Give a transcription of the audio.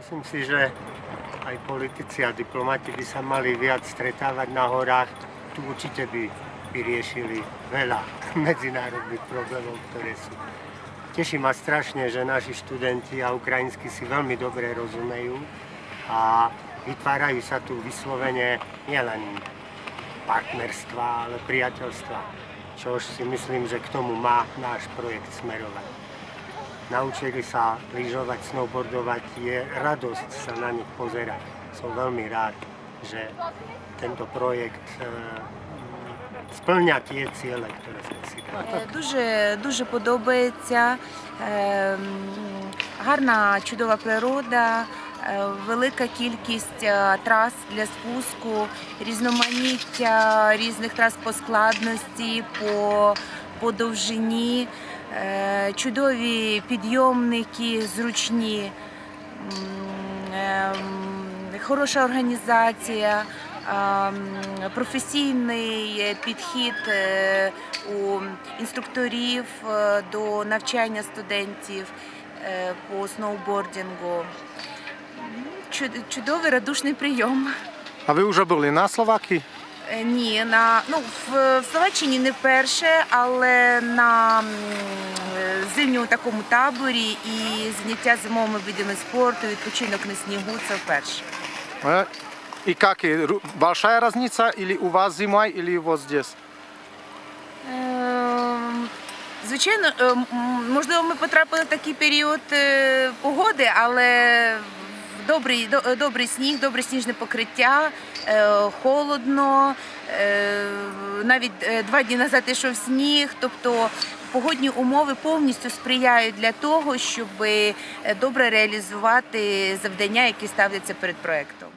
Myslím si, že aj politici a diplomati by sa mali viac stretávať na horách. Tu určite by vyriešili veľa medzinárodných problémov, ktoré sú. Teší ma strašne, že naši študenti a ukrajinsky si veľmi dobre rozumejú a vytvárajú sa tu vyslovene nielen partnerstva, ale priateľstva. Čož si myslím, že k tomu má náš projekt smerovať. Naučili sa lyžovať, snowboardovať, je radosť sa na nich pozerať. Som veľmi rád, že tento projekt e, splňa tie ciele, ktoré sme si dali. Е, Дуже дуже подобається. Гарна чудова природа, велика кількість трас для спуску, різноманіття різних трас по складності, по, по довжині, чудові підйомники, зручні, м, е, м, хороша організація. ем, Професійний підхід е, у інструкторів е, до навчання студентів е, по сноубордингу. Чудовий радушний прийом. A vy už byli na Slováky? Е, Ні, на ну в, в Словаччині не вперше, але на м, е, зимньому такому таборі і заняття зимовими видами спорту, відпочинок на снігу це вперше. E, I как je? Ru- Большая разница или у вас зимой, или вот здесь? Ем, Звичайно, е, м, можливо, ми потрапили в такий період е, погоди, але добрий, до- добрий сніг, добре сніжне покриття, е, холодно. е, Навіть е, два дні назад йшов сніг. Тобто погодні умови повністю сприяють для того, щоб е, добре реалізувати завдання, які ставляться перед проектом.